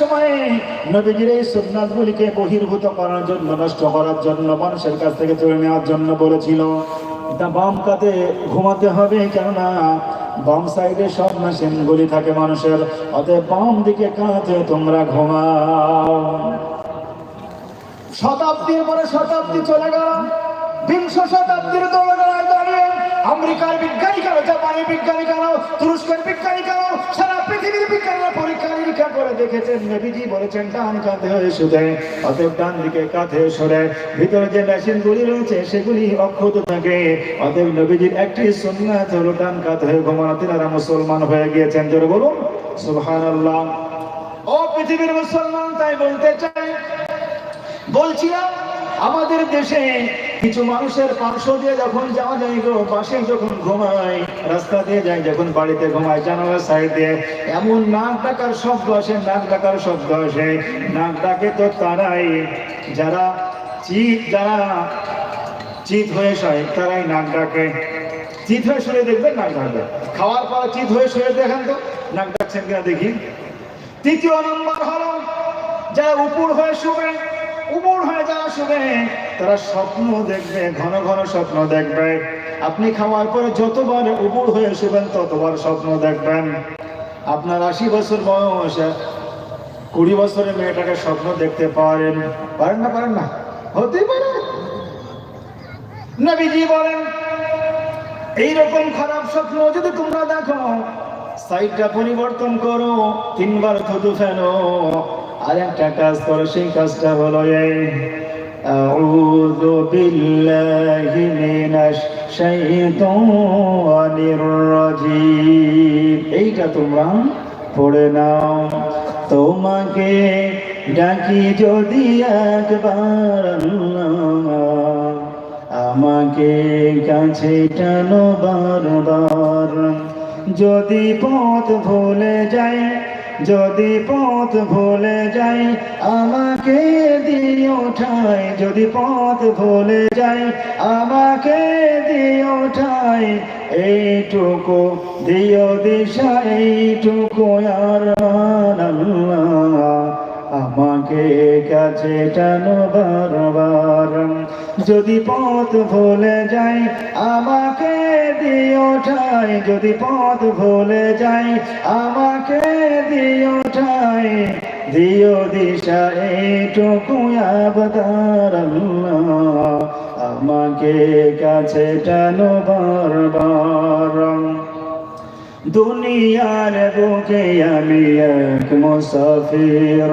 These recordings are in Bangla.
সময়ে করার জন্য, নষ্ট করার জন্য, মানুষের কাছ থেকে নেওয়ার জন্য বলেছিল হবে, কেননা বাম সাইডে থাকে মানুষের। অতএব বাম দিকে কাঁধে তোমরা ঘুমাও। শতাব্দীর পরে শতাব্দী চলে গেল। বিংশ শতাব্দীর দাঁড়িয়ে আমেরিকার বিজ্ঞানী কেন বিজ্ঞানী দেখেছেন নবীজি বলেছেন ডান কাঁধে শুধে, অতএব ডান দিকে কাঁধে সরে। ভিতরে যে মেশিনগুলি রয়েছে, সেগুলি অক্ষত থাকে। অতএব নবীজির একটি সুন্নাত হলো ডান কাঁধে হয়ে ঘুমানো। মুসলমান হয়ে গিয়েছেন। জোরে বলুন, সুবহানাল্লাহ। ও পৃথিবীর মুসলমান, তাই বলতে চাই। বলছিলাম আমাদের দেশে কিছু মানুষের পার্শ্ব দিয়ে যখন যাওয়া যায় গো পাশে যখন ঘুমায়, রাস্তা দিয়ে যায়, যখন বাড়িতে ঘুমায়, জানালার সাইড এমন নাক ডাকার শব্দ আসে, নাক ডাকার শব্দ আসে। নাক ডাকে তো তারাই, যারা চিত যারা চিত হয়ে শয়, তারাই নাক ডাকে। চিত হয়ে শুয়ে দেখবেন নাক ডাকবে। খাওয়ার পর চিত হয়ে শুয়ে দেখেন তো, নাক ডাকছেন কিনা দেখি। তৃতীয় নম্বর হলো, যারা উপর হয়ে শুবে উপর হয়ে যারা শুবে তারা স্বপ্ন দেখবে, ঘন ঘন স্বপ্ন দেখবে। আপনি খাওয়ার পরে যতবার উপর হয়ে শুবেন ততবার স্বপ্ন দেখবেন। আপনার আশি বছর বয়স, কুড়ি বছরের মেয়েটাকে স্বপ্ন দেখতে পারেন। পারেন না পারেন না? হতেই পারে। নবীজি বলেন, এইরকম খারাপ স্বপ্ন যদি তোমরা দেখো, সাইডটা পরিবর্তন করো, তিনবার থুতু ফেলো। আর একটা কাজ করো সেই কাজটা হলো এই أعوذ بالله من الشيطان الرجيم এইটা তোমরা পড়ে নাও তোমাকে ডাকি যদি একবার আল্লাহ আমাকে কাছে টানো বারবার যদি পথ ভুলে যাই যদি পথ ভুলে যাই, আমাকে দিও ঠাই। যদি পথ ভুলে যাই, আমাকে দিও ঠাই। এইটুকু দিও দিশা, এইটুকু আর আমাকে কাছে টানো বারবার। যদি পথ ভুলে যাই, আমাকে দিও ঠাই, যদি পথ ভুলে যাই, আমাকে দিও ঠাই। দিও দিশা, এইটুকু আবদার আমাকে কাছে টানো বারবার। দুনিয়ার বুকে আমি এক মুসাফির।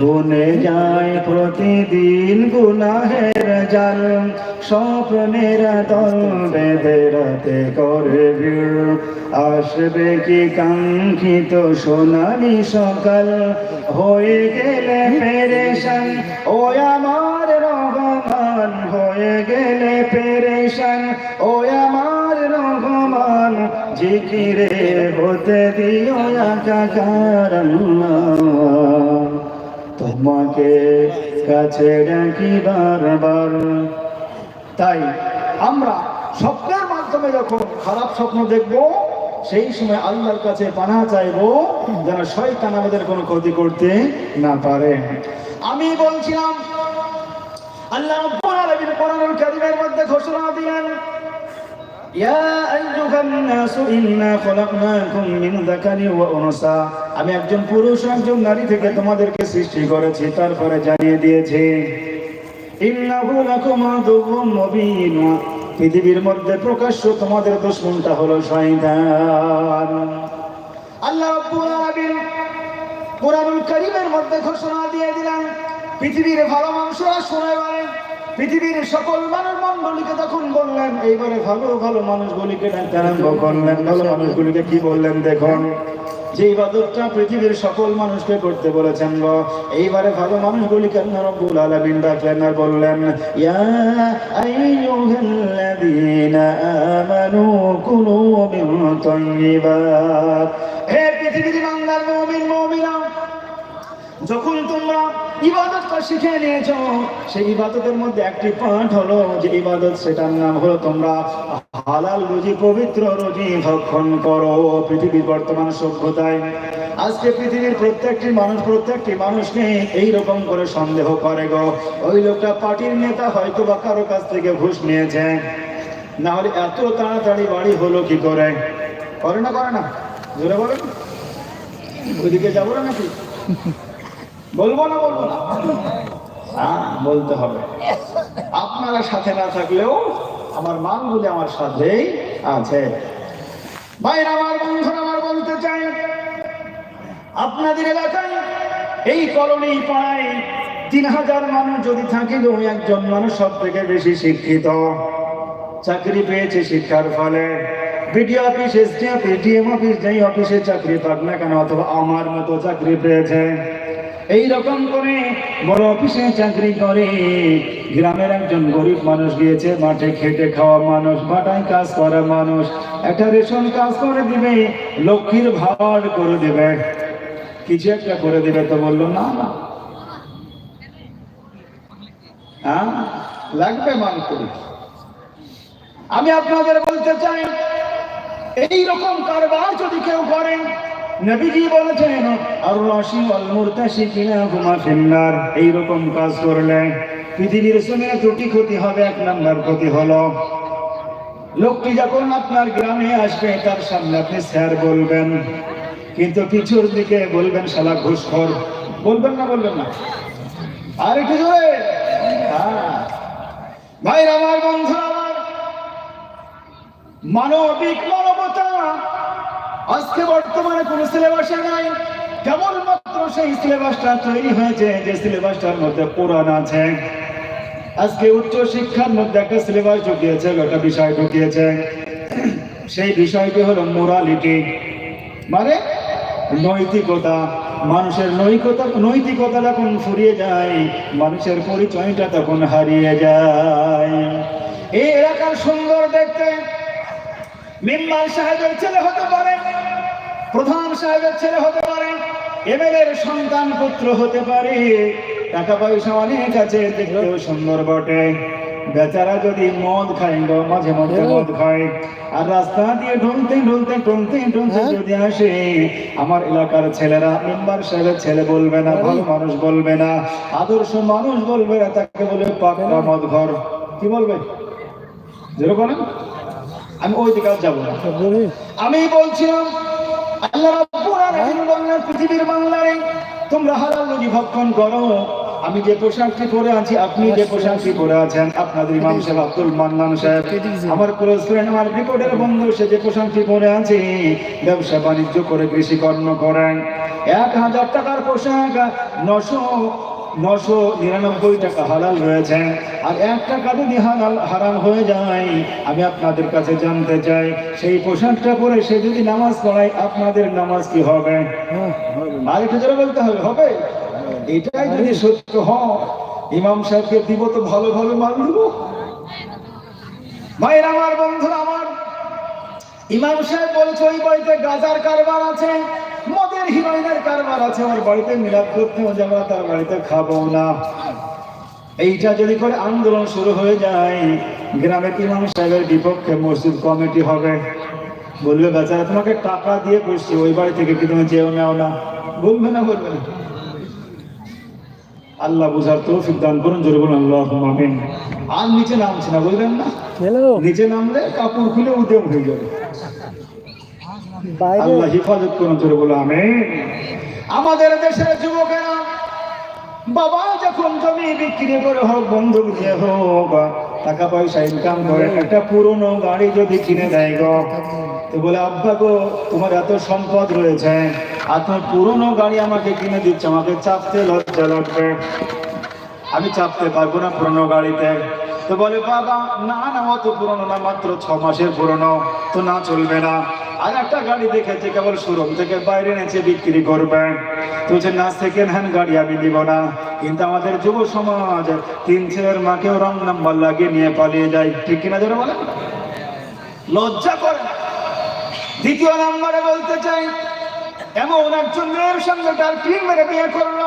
বনে যায় প্রতিদিন গুনাহের জাল। স্বপ্নের দল বেঁধে রাতে করে ভিড়। আসবে কি কাঙ্ক্ষিত সোনালি সকাল? হয়ে গেলে পেরেশান, ও আমার রহমান। হয়ে গেলে পেরেশান, ও আমার রহমান। জিকিরে হতে দিও একাকার আল্লাহ। তোমাকে কাছে ডাকি বারবার। তাই আমরা স্বপ্নের মাধ্যমে যখন খারাপ স্বপ্ন দেখব, সেই সময় আল্লাহর কাছে পানা চাইব, যেন শয়তান আমাদের কোনো ক্ষতি করতে না পারে। আমি বলছিলাম, আল্লাহ রাব্বুল আলামিন কোরআনুল কারীমের মধ্যে ঘোষণা দিলেন আমি একজন পুরুষ একজন নারী থেকে তোমাদেরকে সৃষ্টি করেছি, তারপরে জানিয়ে দিয়েছি পৃথিবীর মধ্যে প্রকাশ্য তোমাদের দুশমনটা হলো শয়তান। আল্লাহ কোরআনুল কারীমের মধ্যে ঘোষণা দিয়ে দিলেন, পৃথিবীর ভালো মানুষরা শুনে বলেন পৃথিবীর সকল মানুষ মণ্ডলীকে তখন বললেন এইবারে ভালো ভালো মানুষগুলিকে আরম্ভ করলেন ভালো মানুষগুলিকে কি বললেন দেখুন। যে ইবাদতটা পৃথিবীর সকল মানুষকে করতে বলেছেন গো এইবারে ভালো মানুষগুলিকে রব্বুল আলামিন ডাকলেন আর বললেন ইয়া আইয়ুহাল্লাযীনা আমানু কুলু মিন তাইয়্যিবাত হে পৃথিবীর যখন তোমরা ইবাদতটা শিখে নিয়েছো, সেই ইবাদতের মধ্যে একটি পাঠ হলো যে ইবাদত, সেটার নাম হলো তোমরা হালাল রুজি, পবিত্র রুজি ভক্ষণ করো পৃথিবীর বর্তমান সভ্যতায়। আজকে পৃথিবীর প্রত্যেকটি মানুষ, প্রত্যেকটি মানুষকে এই রকম করে সন্দেহ করে গো। ওই লোকটা পার্টির নেতা হয়তো বা কারও কাছ থেকে ঘুষ নিয়েছে। না হলে এত তাড়াতাড়ি বাড়ি হলো কি করে? করে না করে না? জোরে বলেন ওইদিকে যাব না নাকি? বলব না বলব না? হ্যাঁ বলতে হবে। আপনারা সাথে না থাকলেও আমার মানগুলি আমার সাথেই আছে। ভাইরা, আমার বন্ধুরা, আমার বলতে চাই, আপনাদের এলাকায় এই কলোনি পাড়ায় তিন হাজার মানুষ যদি থাকে, তো একজন মানুষ সব থেকে বেশি শিক্ষিত। চাকরি পেয়েছে শিক্ষার ফলে। BDO office, SD office, DM office, যেই অফিসে চাকরি পাক না কেন, অথবা আমার মতো চাকরি পেয়েছে। এই রকম করে বড় অফিসে চাকরি করে। গ্রামের একজন গরিব মানুষ গিয়েছে, মাঠে খেটে খাওয়া মানুষ, বাটায় কাজ করা মানুষ, একটা রেশন কাজ করে দিবে, লক্ষ্মীর ভাড় করে দেবে। কিছু একটা করে দিবে তো বলল, না না। হ্যাঁ লাগবে মান করি। আমি আপনাদের বলতে চাই, এই রকম কারবার যদি কেউ করেন নবীজি বলেছেন আর মুরতাশি কিনা ঘুমা ফিন্নার। কাজ করলে পৃথিবীর সঙ্গে ক্ষতি হবে, এক নাম্বার ক্ষতি হলো, লোকটি যখন আপনার গ্রামে আসবে, তার সামনে আপনি স্যার বলবেন। কিন্তু পিছুর দিকে বলবেন, শালা ঘুষখোর। বলবেন না বলবেন না। আর একটু জোরে। হ্যাঁ। ভাইরা, আমার বন্ধু, আমার মানবিক আজকে বর্তমানে কোন সিলেবাসে নাই। কেবলমাত্র সেই সিলেবাসটা তৈরি হয়েছে যে সিলেবাসটার মধ্যে কোরআন আছে। আজকে উচ্চ শিক্ষার মধ্যে একটা সিলেবাস ঢুকিয়েছে, একটা বিষয় ঢুকিয়েছে। সেই বিষয়টি হলো মোরালিটি মানে নৈতিকতা। মানুষের নৈতিকতা নৈতিকতা যখন ফুরিয়ে যায়, মানুষের পরিচয়টা তখন হারিয়ে যায়। এই এলাকার সুন্দর দেখতে। মেম্বার সাহেবের ছেলে হতে পারে। প্রধান সাহেবের ছেলে হতে পারে এমএলএর সন্তান পুত্র হতে পারে টাকা পয়সা অনেক আছে দেখতেও সুন্দর বটে। বেচারা যদি মদ খায় গো, মাঝে মাঝে মদ খায় আর রাস্তা দিয়ে ঢুলতে ঢুলতে টুলতে টুলতে যদি আসে আমার এলাকার ছেলেরা মেম্বার সাহেবের ছেলে বলবে না ভালো মানুষ বলবে না আদর্শ মানুষ বলবে না তাকে বলে পাকা মদ ঘর কি বলবে? যেরকম আমি ওই দিকে যাব না। আমি বলছিলাম আল্লাহ পৃথিবীর বাংলায় তোমরা করো। আমি যে পোশাকটি পরে আছি, আপনি যে পোশাকটি পরে আছেন, আপনাদের ইমাম সাহেব আব্দুল মান্নান সাহেব, আমার ক্লোজ ফ্রেন্ড, আমার ক্রিকেটের বন্ধু, সে যে পোশাকটি পরে আছে, ব্যবসা বাণিজ্য করে কৃষি কর্ম করেন। এক হাজার টাকার পোশাক নশো নশো নিরানব্বই টাকা হালাল রয়েছে। আর এক টাকা যদি হালাল হারাম হয়ে যায়। আমি আপনাদের কাছে জানতে চাই সেই পোশাকটা পরে সে যদি নামাজ পড়ায় আপনাদের নামাজ কি হবে? আর একটু জোরে বলতে হবে হবে? এটাই যদি সত্য হয় ইমাম সাহেবকে দিব তো ভালো ভালো মাল দিব। ভাইয়ের আমার বন্ধুরা আমার। ইমাম সাহেব বলছে ওই বাড়িতে গাজার কারবার আছে। হিরোইনের কারবার আছে ওর বাড়িতে মিলাদ করতেও যাব তার বাড়িতে খাব না। এইটা যদি করে আন্দোলন শুরু হয়ে যায় গ্রামের ইমাম সাহেবের বিপক্ষে মসজিদ কমিটি হবে। বলবে বেচারা তোমাকে টাকা দিয়ে করছি ওই বাড়ি থেকে কি তুমি যেও নাও না? বলবে না বলবে না। আল্লাহ বুঝার তৌফিক দান করুন জোরে বলুন আল্লাহ আমিন। আর নিচে নামছে না বলবেন না? নিচে নামলে কাপড় খুলে উদ্যম হয়ে যাবে। আল্লাহ হেফাজত করুন জোরে বলো আমি আমাদের দেশের যুবকেরা বাবা যখন জমি বিক্রি করে হোক বন্ধুক দিয়ে হোক টাকা পয়সা ইনকাম করে একটা পুরনো গাড়ি যদি কিনে দেয় গো তো বলে আব্বা গো তোমার এত সম্পদ রয়েছে আর তুমি পুরনো গাড়ি আমাকে কিনে দিচ্ছে আমাকে চাপতে লজ্জা লাগবে। আমি চাপতে পারব না পুরনো গাড়িতে। তো বলে বাবা না না অত পুরনো না মাত্র ছ মাসের পুরনো তো না চলবে না। আর একটা গাড়ি দেখেছে, কেবল শোরুম থেকে বাইরে এনেছে, বিক্রি করবেন তো বলছে, না সেকেন্ড হ্যান্ড গাড়ি আমি দিব না। কিন্তু আমাদের যুব সমাজ, তিন ছেলের মাকেও রং নাম্বার লাগিয়ে নিয়ে পালিয়ে যায়। ঠিক কিনা যারা বলেন? লজ্জা করে। দ্বিতীয় নাম্বারে বলতে চাই, এমন একজন মেয়ের সঙ্গে তার তিন মেরে বিয়ে করল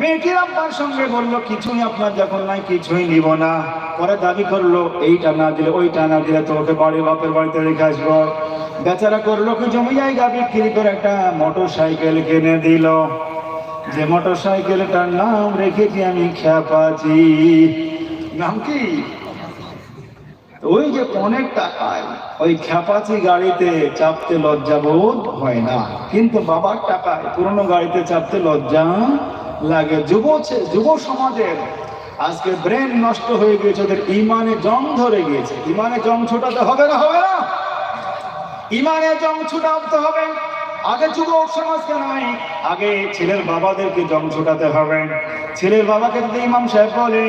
মেয়েটির আব্বার সঙ্গে বলল, কিছুই আপনার যখন নাই, কিছুই নিব না। পরে দাবি করল, এইটা না দিলে, ওইটা না দিলে তোমাকে বাড়ি, বাপের বাড়িতে রেখে আসব। বেচারা করল, কি জমি জায়গা বিক্রি করে একটা মোটর সাইকেল কিনে দিল। যে মোটর সাইকেলটার নাম রেখেছি আমি খ্যাপাচি। নাম কি? ওই যে অনেক টাকায়, ওই খ্যাপাচি গাড়িতে চাপতে লজ্জা বোধ হয় না। কিন্তু বাবার টাকায় পুরনো গাড়িতে চাপতে লজ্জা লাগে। যুব যুব সমাজের আজকে ব্রেন নষ্ট হয়ে গিয়েছে, ওদের ইমানে জং ধরে গিয়েছে। ইমানে জং ছোটাতে হবে না হবে না? ইমানে জং ছুটাতে হবে। আগে যুবক সমাজকে নয় আগে ছেলের বাবাদেরকে জং ছোটাতে হবে। ছেলের বাবাকে যদি ইমাম সাহেব বলে,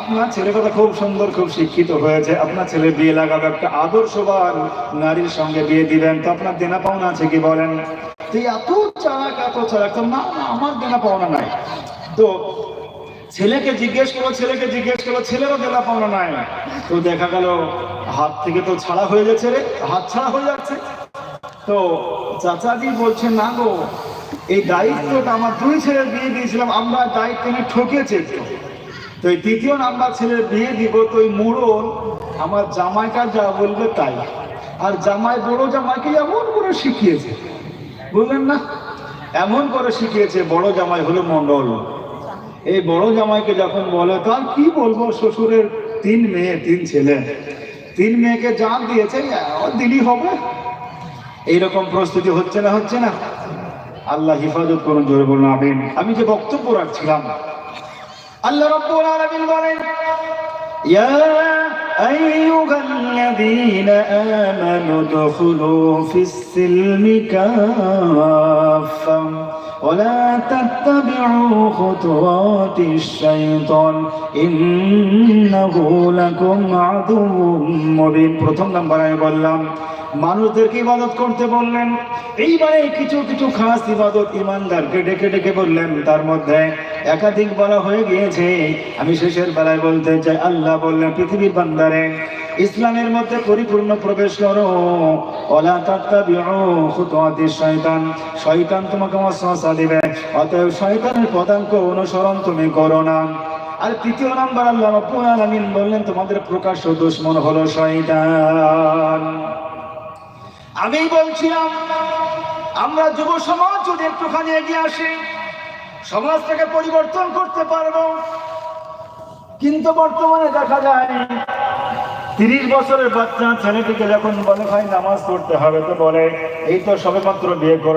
আপনার ছেলে কথা খুব সুন্দর, খুব শিক্ষিত হয়েছে, আপনার ছেলে বিয়ে লাগাবে, একটা আদর্শবান নারীর সঙ্গে বিয়ে দিবেন। তো আপনার দেনা পাওনা আছে কি বলেন? তুই এত চালাক এত চালাক না আমার দেনা পাওনা নাই। তো ছেলেকে জিজ্ঞেস করো ছেলেকে জিজ্ঞেস করো ছেলেরও দেনা পাওনা নাই? তো দেখা গেল, হাত থেকে তো ছাড়া হয়ে যাচ্ছে রে, হাত ছাড়া হয়ে যাচ্ছে। তো চাচাজি বলছে, না গো, এই দায়িত্বটা আমার দুই ছেলের বিয়ে দিয়েছিলাম, আমরা দায়িত্ব নিয়ে ঠকেছে একটু। তো এই তৃতীয় নাম্বার ছেলের বিয়ে দিব, তো ওই মুড়ন আমার জামাইটা যা বলবে তাই। আর জামাই বড় জামাইকে এমন করে শিখিয়েছে, বুঝলেন না? এমন করে শিখিয়েছে, বড় জামাই হলো মন্ডল এই বড় জামাইকে যখন বলে, তো আর কি বলব, শ্বশুরের তিন মেয়ে, তিন ছেলে। তিন মেয়েকে জান দিয়েছে দিলি হবে। এইরকম প্রস্তুতি হচ্ছে না হচ্ছে না আল্লাহ হিফাজত করুন জোরে বলুন আমিন আমি যে বক্তব্য রাখছিলাম আল্লাহ রব্বুল আলামিন বলেন ইয়া আইয়ুহাল্লাযীনা আমানু দুখুলু ফিস-সিলমি কাফফা ولا تتبعوا خطوات الشيطان إنه لكم عدو مبين প্রথম নাম্বার আমি বললাম মানুষদেরকে ইবাদত করতে বললেন। এইবারে কিছু কিছু খাস ইবাদত ইমানদারকে ডেকে ডেকে বললেন। তার মধ্যে একাধিক বলা হয়ে গিয়েছে। আমি শেষের বেলায় বলতে চাই, আল্লাহ বললেন, পৃথিবীর বান্দারে, ইসলামের মধ্যে পরিপূর্ণ প্রবেশ করো। ওলা তাত্তাবিউ খুতুওয়াতিশ শয়তান। শয়তান তোমাকে ওয়াসওয়াসা দিবে। অতএব শয়তানের পদাঙ্ক অনুসরণ তুমি করো না। আর তৃতীয় নাম্বার আল্লাহ বললেন, তোমাদের প্রকাশ্য দুশ্মন হলো শয়তান। আমি বলছিলাম, আমরা যুব সমাজ যদি একটুখানি এগিয়ে আসি সমাজটাকে পরিবর্তন করতে পারব। কিন্তু বর্তমানে দেখা যায়, তিরিশ বছরের বাচ্চা ছেলেটিকে যখন বলে ভাই নামাজ পড়তে হবে, তো বলে, এই তো সবেমাত্র বিয়ে করলাম।